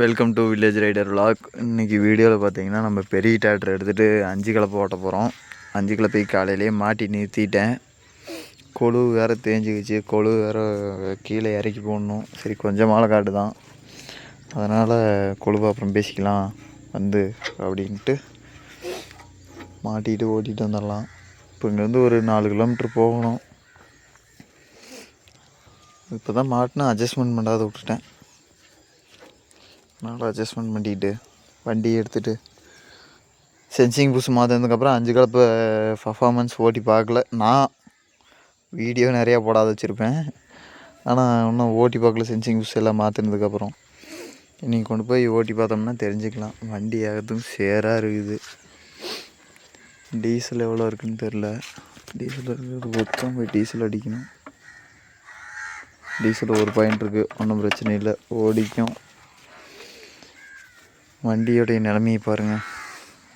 Welcome to village rider vlog. இன்றைக்கி வீடியோவில் பார்த்தீங்கன்னா நம்ம பெரிய டேட்டர் எடுத்துகிட்டு அஞ்சு கலப்பை ஓட்ட போகிறோம் அஞ்சு கலப்பை காலையிலேயே மாட்டி நிறுத்திட்டேன். கொழு வேறு தேஞ்சிக்கிச்சு. கொழு வேறு கீழே இறக்கி போடணும். சரி கொஞ்சம் மாலை காட்டு தான் அதனால் கொழுவை அப்புறம் பேசிக்கலாம். வந்து அப்படின்ட்டு மாட்டிட்டு ஓட்டிகிட்டு வந்துடலாம். இப்போ இங்கேருந்து ஒரு நாலு கிலோமீட்டர் போகணும். இப்போ தான் மாட்டினா அட்ஜஸ்ட்மெண்ட் பண்ணாத விட்டுட்டேன். நல்லா அட்ஜஸ்ட்மெண்ட் பண்ணிட்டு வண்டியை எடுத்துகிட்டு சென்சிங் புஷ் மாற்றினதுக்கப்புறம் அஞ்சு கலப்பு பர்ஃபாமன்ஸ் ஓட்டி பார்க்கல. நான் வீடியோ நிறையா போடாத வச்சுருப்பேன். ஆனால் இன்னும் ஓட்டி பார்க்கல சென்சிங் புஷ் எல்லாம் மாற்றினதுக்கப்புறம் நீங்கள் கொண்டு போய் ஓட்டி பார்த்தோம்னா தெரிஞ்சுக்கலாம். வண்டி ஏகத்தும் சேராக இருக்குது. டீசல் எவ்வளோ இருக்குன்னு தெரில டீசல் இருக்கிறது ஒத்தம் போய் டீசல் அடிக்கணும். டீசல் ஒரு பாயிண்ட் இருக்குது ஒன்றும் பிரச்சனை இல்லை. ஓடிக்கும். வண்டியோடைய நிலமையை பாருங்கள்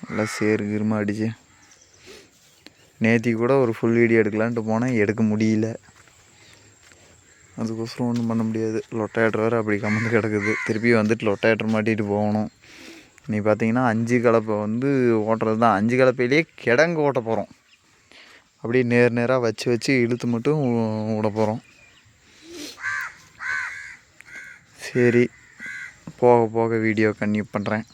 நல்லா சேரு கிருமா அடிச்சு. நேத்தி கூட ஒரு ஃபுல் வீடியோ எடுக்கலான்ட்டு போனேன். எடுக்க முடியல. அதுக்கோசரம் ஒன்றும் பண்ண முடியாது. லொட்டாய்டர் வேறு அப்படி கமந்து கிடக்குது. திருப்பி வந்துட்டு லொட்டாய்டர் மாட்டிட்டு போகணும். நீ பார்த்தீங்கன்னா அஞ்சு கலப்பை வந்து ஓட்டுறது தான். அஞ்சு கலப்பையிலேயே கிடங்கு ஓட்ட போகிறோம் அப்படியே நேர் நேராக வச்சு வச்சு இழுத்து மட்டும் விட போகிறோம் சரி. போக போக வீடியோ கன்யூ பண்ணுறேன்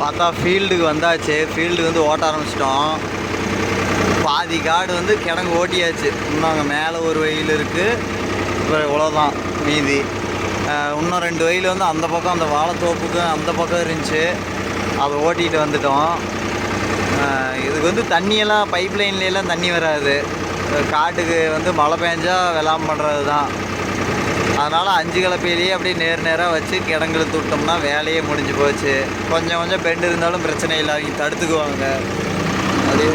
பார்த்தா ஃபீல்டுக்கு வந்தாச்சு. ஃபீல்டுக்கு வந்து ஓட்ட ஆரம்பிச்சிட்டோம். பாதி காடு வந்து கிடங்கு ஓட்டியாச்சு. இன்னும் அங்கே மேலே ஒரு வெயில் இருக்குது இப்போ இவ்வளோதான் மீதி. இன்னும் ரெண்டு வெயில் வந்து அந்த பக்கம் அந்த வாழைத்தோப்புக்கு அந்த பக்கம் இருந்துச்சு. அதை ஓட்டிகிட்டு வந்துட்டோம். இதுக்கு வந்து தண்ணியெல்லாம் பைப் லைன்லாம் தண்ணி வராது. காட்டுக்கு வந்து மழை பெஞ்சா வெள்ளாம் பண்ணுறது தான் அதனால் அஞ்சு கலப்பையிலேயே அப்படியே நேர் நேராக வச்சு கிடங்குல விட்டோம்னா வேலையே முடிஞ்சு போச்சு. கொஞ்சம் கொஞ்சம் பெண்டு இருந்தாலும் பிரச்சனை இல்லை. அவங்க தடுத்துக்குவாங்க. அது.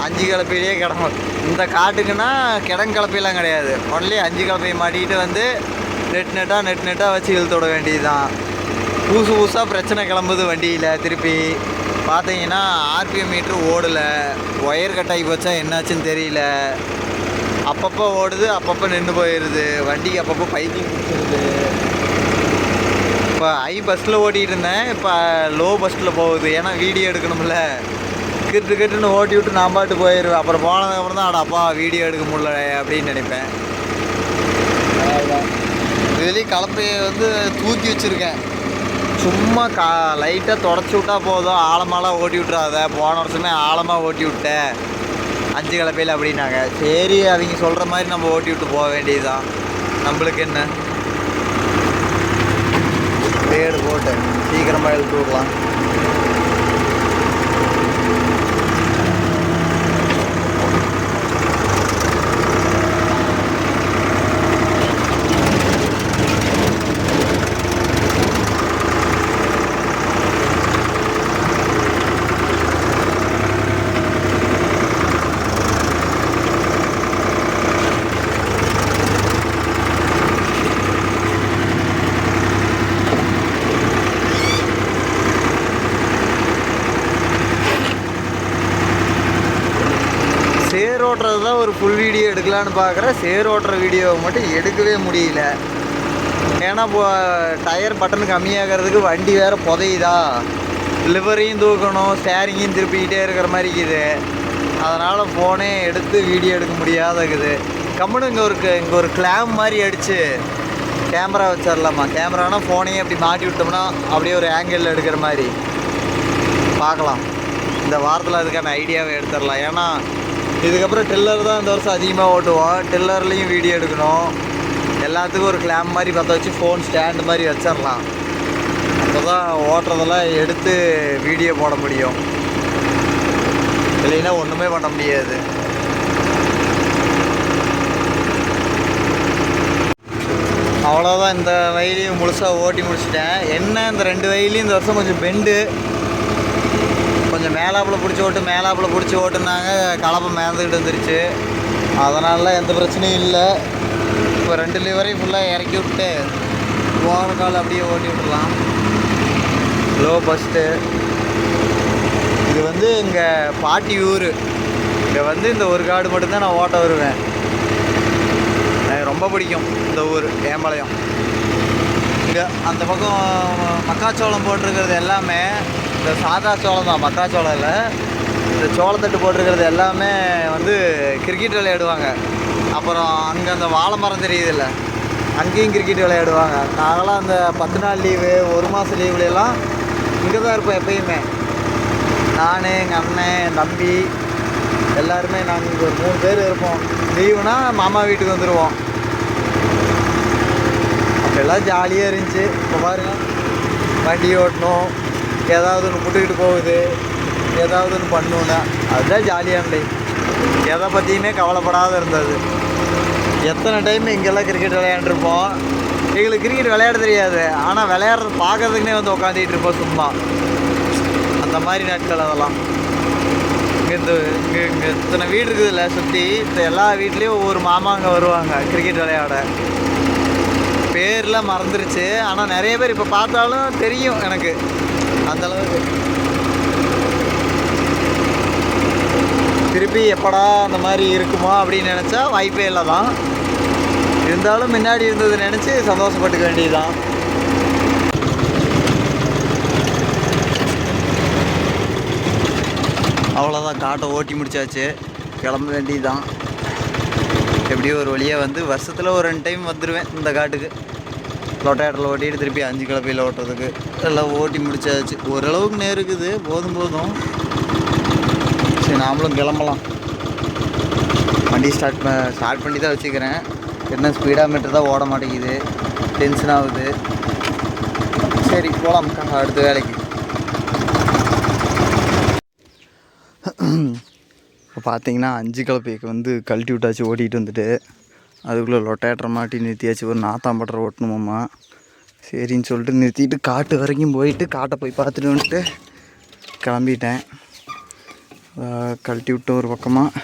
அஞ்சு கலப்பையிலேயே கிடங்கு. இந்த காட்டுக்குன்னா கிடங்கு கலப்பையெல்லாம் கிடையாது. ஒன்லி அஞ்சு கலப்பையை மாட்டிக்கிட்டு வந்து நெட் நெட்டாக நெட் நெட்டாக வச்சு இழுத்து விட வேண்டியது தான் புதுசு புதுசாக பிரச்சனை கிளம்புது வண்டியில் திருப்பி. பார்த்தீங்கன்னா ஆர்பிஎம் மீட்ரு ஓடலை. ஒயர் கட் ஆகி போச்சா என்னாச்சுன்னு தெரியல. அப்பப்போ ஓடுது அப்பப்போ நின்று போயிடுது வண்டிக்கு அப்பப்போ பைக்கிங் பிடிச்சிருது இப்போ ஐ பஸ்ஸில் ஓட்டிகிட்டு இருந்தேன். இப்போ லோ பஸ்ஸில் போகுது. ஏன்னா வீடியோ எடுக்கணும்ல. கிட்டு கிட்டுன்னு ஓட்டி விட்டு நான் பாட்டு போயிடுவேன் அப்புறம் போனதுக்கப்புறம் தான் அட அப்பா வீடியோ எடுக்க முடியல அப்படின்னு நினைப்பேன். இதுலேயும் கலப்பையை வந்து தூக்கி வச்சுருக்கேன். சும்மா கா லைட்டாக தொடச்சி விட்டா போதும். ஆழமாலாம் ஓட்டி விட்றாத போன வருஷமே ஆழமாக ஓட்டி விட்டேன் அஞ்சு கலப்பையில் அப்படின்னாங்க. சரி அவங்க சொல்கிற மாதிரி நம்ம ஓட்டி விட்டு போக வேண்டியதுதான். நம்மளுக்கு என்ன? பேடு போட்டு. சீக்கிரமாக எழுத்து விடலாம் சேர் ஓட்டுறது தான் ஒரு ஃபுல் வீடியோ எடுக்கலான்னு பார்க்குறேன். சேர் ஓட்டுற வீடியோவை மட்டும் எடுக்கவே முடியல. ஏன்னா இப்போ டயர் பட்டன் கம்மியாகிறதுக்கு வண்டி வேறு புதையுதா? லிவரையும் தூக்கணும் ஸ்டேரிங்கையும் திருப்பிக்கிட்டே இருக்கிற மாதிரி இருக்குது. அதனால் ஃபோனே எடுத்து வீடியோ எடுக்க முடியாத இருக்குது கம்முன்னு இங்கே ஒரு இங்கே ஒரு கிளாம் மாதிரி அடித்து கேமரா வச்சிடலாமா கேமரானா ஃபோனையும் அப்படி மாட்டி விட்டோம்னா அப்படியே ஒரு ஆங்கிளில் எடுக்கிற மாதிரி. பார்க்கலாம். இந்த வாரத்தில் அதுக்கான ஐடியாவை எடுத்துடலாம் ஏன்னா இதுக்கப்புறம் டில்லர் தான் இந்த வருஷம் அதிகமாக ஓட்டுவோம். டில்லர்லேயும் வீடியோ எடுக்கணும். எல்லாத்துக்கும் ஒரு கிளாம் மாதிரி பற்ற வச்சு ஃபோன் ஸ்டாண்டு மாதிரி வச்சிடலாம். அப்போ தான் ஓட்டுறதெல்லாம் எடுத்து வீடியோ போட முடியும். இல்லைன்னா ஒன்றுமே பண்ண முடியாது. அவ்வளோதான் இந்த வயலையும் முழுசாக ஓட்டி முடிச்சிட்டேன். என்ன இந்த ரெண்டு வயலையும் இந்த வருஷம் கொஞ்சம் பெண்டு கொஞ்சம் மேலாப்பில் பிடிச்சி ஓட்டு மேலாப்பில் பிடிச்சி ஓட்டுனாங்க. கலப்பை மேந்துக்கிட்டு வந்துருச்சு. அதனால எந்த பிரச்சனையும் இல்லை. இப்போ ரெண்டு லிவரையும் ஃபுல்லாக இறக்கி விட்டு ஓவர் கால் அப்படியே ஓட்டி விட்டுலாம் லோ பஸ்ட்டு இது வந்து இங்கே பாட்டி ஊர். இங்கே வந்து இந்த ஒரு காடு மட்டும்தான் நான் ஓட்ட வருவேன். எனக்கு ரொம்ப பிடிக்கும் இந்த ஊர் ஏம்பாளையம். இங்கே அந்த பக்கம் மக்காச்சோளம் போட்டிருக்கிறது எல்லாமே இந்த சாதா சோளம் தான் மக்காச்சோளம் இல்லை. இந்த சோளத்தட்டு போட்டிருக்கிறது எல்லாமே வந்து கிரிக்கெட் விளையாடுவாங்க. அப்புறம் அங்கே அந்த வாழை மரம் தெரியுதுல்ல அங்கேயும் கிரிக்கெட் விளையாடுவாங்க. நாங்களாம் அந்த பத்து நாள் லீவு ஒரு மாதம் லீவுலாம் இங்கே தான் இருப்போம் எப்பயுமே. நான் எங்கள் அண்ணன் என் தம்பி எல்லாருமே நாங்கள் இங்கே ஒரு மூணு பேர் இருப்போம். லீவுனா மாமா வீட்டுக்கு வந்துடுவோம் அப்போல்லாம் ஜாலியாக இருந்துச்சு. இப்போ பாருங்க வண்டி ஓட்டணும். ஏதாவது ஒன்று முட்டுக்கிட்டு போகுது. ஏதாவது ஒன்று பண்ணணுன்னா அதுதான் ஜாலியாக எதை பற்றியுமே கவலைப்படாத இருந்தது. எத்தனை டைம் இங்கெல்லாம் கிரிக்கெட் விளையாண்டுருப்போம்? எங்களுக்கு கிரிக்கெட் விளையாட தெரியாது. ஆனால் விளையாடுறது பார்க்கறதுக்குனே வந்து உட்காந்துக்கிட்டு இருப்போம் சும்மா. அந்த மாதிரி நாட்கள் அதெல்லாம். இங்கே இந்த இங்கே இங்கே இத்தனை வீடு இருக்குதுல்ல சுற்றி இந்த எல்லா வீட்லேயும் ஒவ்வொரு மாமா அங்கே வருவாங்க கிரிக்கெட் விளையாட. பேர்லாம் மறந்துருச்சு. ஆனால் நிறைய பேர் இப்போ பார்த்தாலும் தெரியும் எனக்கு. அந்தளவுக்கு திருப்பி எப்படா அந்த மாதிரி இருக்குமா அப்படின்னு நினச்சா வாய்ப்பே இல்லை தான் இருந்தாலும் முன்னாடி இருந்தது நினச்சி சந்தோஷப்பட்டுக்க வேண்டியதுதான். அவ்வளோதான் காட்டை ஓட்டி முடிச்சாச்சு. கிளம்ப வேண்டியதுதான். எப்படியோ ஒரு வழியாக வந்து வருஷத்தில் ஒரு ரெண்டு டைம் வந்துடுவேன் இந்த காட்டுக்கு. லொட்டையாட்டில் ஓட்டிட்டு திருப்பி அஞ்சு கிளப்பையில் ஓட்டுறதுக்கு எல்லாம் ஓட்டி முடிச்சாச்சு. ஓரளவுக்கு நேருக்குது போதும் போதும். சரி நாமளும் கிளம்பலாம். வண்டி ஸ்டார்ட் ப ஸ்டார்ட் பண்ணி தான் வச்சுக்கிறேன். என்ன ஸ்பீடாக மீட்டர் தான் ஓட மாட்டேங்குது. டென்ஷன் ஆகுது. சரி போகலாம் அடுத்த வேலைக்கு. இப்போ பார்த்தீங்கன்னா அஞ்சு கலப்பைக்கு வந்து கழட்டி விட்டாச்சு ஓட்டிகிட்டு வந்துட்டு. அதுக்குள்ளே லொட்டேட்டரை மாட்டி நிறுத்தியாச்சு. ஒரு நாத்தாம்பட்டரை ஓட்டணுமாம்மா சரின்னு சொல்லிட்டு நிறுத்திட்டு காட்டு வரைக்கும் போயிட்டு காட்டை போய் பார்த்துட்டு வந்துட்டு கிளம்பிட்டேன். கழட்டி விட்டு ஒரு பக்கமாக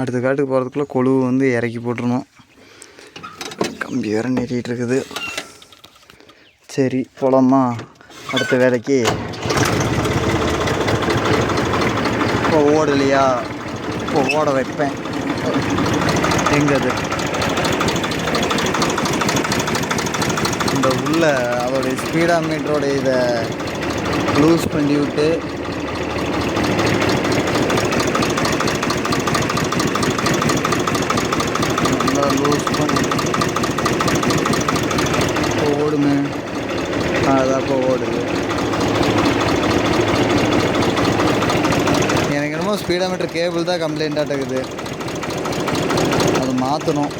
அடுத்த காட்டுக்கு போகிறதுக்குள்ளே கொழுவு வந்து இறக்கி போட்டுருணும். கம்பி வேற நெறிட்டு இருக்குது. சரி போலாமா அடுத்த வேலைக்கு. இப்போ ஓடலையா? இப்போ ஓட வைப்பேன். எங்கே அது இந்த உள்ளே அதோடைய ஸ்பீடா மீட்டரோட இதை லூஸ் பண்ணி விட்டு நல்லா லூஸ் பண்ணி இப்போ ஓடுமே. அதான் இப்போ ஓடுது. எனக்கு என்னமோ ஸ்பீடா மீட்டர் கேபிள் தான் கம்ப்ளைண்ட்டாக இருக்குது அது மாற்றணும்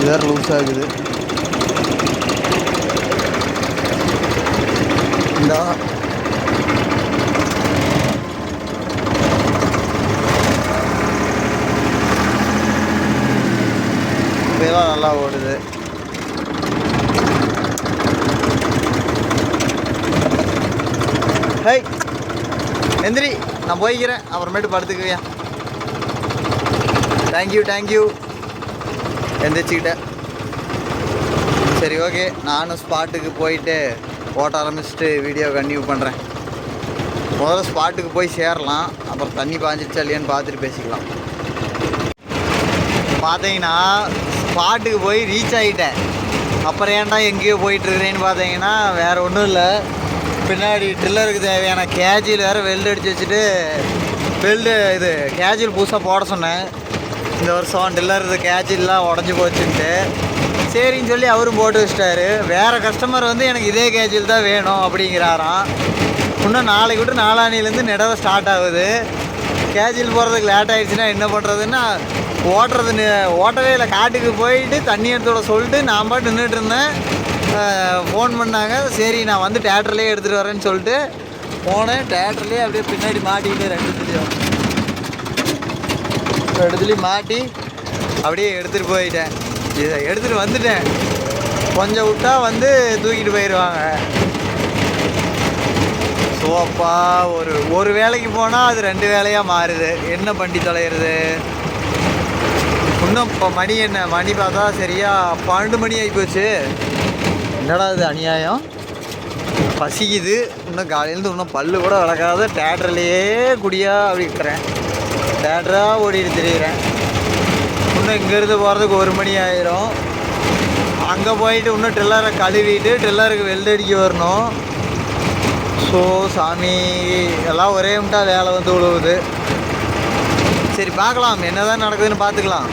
இதாக லூஸ் ஆகுது. இந்த. இதெல்லாம் நல்லா ஓடுது. ஹை எந்திரி நான் போய்க்கிறேன். அப்புறமேட்டு படுத்துக்குவியா. Thank you thank you எந்திரிச்சுக்கிட்டேன். சரி ஓகே நானும் ஸ்பாட்டுக்கு போயிட்டு ஓட்ட ஆரம்பிச்சுட்டு வீடியோ கன்டினியூ பண்ணுறேன் முதல்ல ஸ்பாட்டுக்கு போய் சேரலாம். அப்புறம் தண்ணி பாஞ்சிடுச்சா இல்லையான்னு பார்த்துட்டு பேசிக்கலாம். பார்த்தீங்கன்னா ஸ்பாட்டுக்கு போய் ரீச் ஆகிட்டேன் அப்புறம் ஏன்டா எங்கேயோ போயிட்டுருக்கிறேன்னு பார்த்தீங்கன்னா வேறு ஒன்றும் இல்லை. பின்னாடி ட்ரில்லருக்கு தேவையான கேஜியில் வேறு வெல்டு அடித்து வச்சுட்டு வெல்டு இது கேஜில் புதுசாக போட சொன்னேன். இந்த வருஷம் டில்லர் இது உடஞ்சி போச்சுன்ட்டு. சரின்னு சொல்லி அவரும் போட்டு வச்சிட்டாரு. வேறு கஸ்டமர் வந்து எனக்கு இதே கேஜில் தான் வேணும் அப்படிங்கிறாராம். இன்னும் நாளைக்கு விட்டு நாளானிலேருந்து நிடவை ஸ்டார்ட் ஆகுது. கேஜில் போகிறதுக்கு லேட் ஆகிடுச்சுன்னா என்ன பண்ணுறதுன்னா ஓட்டுறது ஓட்டவே இல்லை. காட்டுக்கு போயிட்டு தண்ணி எடுத்து விட சொல்லிட்டு நான் பாட்டு நின்றுட்டு இருந்தேன். ஃபோன் பண்ணாங்க. சரி நான் வந்து தேட்டர்லேயே எடுத்துகிட்டு வரேன்னு சொல்லிட்டு போனேன். தேட்டர்லேயே அப்படியே பின்னாடி மாட்டிக்கிட்டு ரெண்டு தெரியும் இடத்துலையும் மாட்டி அப்படியே எடுத்துகிட்டு போயிட்டேன். இதை எடுத்துகிட்டு வந்துட்டேன். கொஞ்சம் விட்டா வந்து தூக்கிட்டு போயிடுவாங்க ஸோ அப்பா ஒரு ஒரு வேலைக்கு போனால் அது ரெண்டு வேலையாக மாறுது. என்ன பண்ணி தொலைகிறது இன்னும் இப்போ மணி என்ன? மணி பார்த்தா சரியா பன்னெண்டு மணி ஆகிப்போச்சு என்னடா இது அநியாயம்? பசிக்குது. இன்னும் காலையிலேருந்து இன்னும் பல்லு கூட வளர்க்காத. தேட்டர்லேயே குடியாக அப்படி இருக்கிறேன் தேட்டராக ஓடிட்டு திரிகிறேன் இன்னும் இங்கேருந்து போகிறதுக்கு ஒரு மணி ஆயிரும். அங்கே போயிட்டு இன்னும் ட்ரில்லரை கழுவிட்டு ட்ரில்லருக்கு வெல்ட் அடிக்க வரணும். ஸோ சாமி எல்லாம் ஒரே முட்டா வேலை வந்து உழுவுது. சரி பார்க்கலாம். என்னதான் நடக்குதுன்னு பார்த்துக்கலாம்.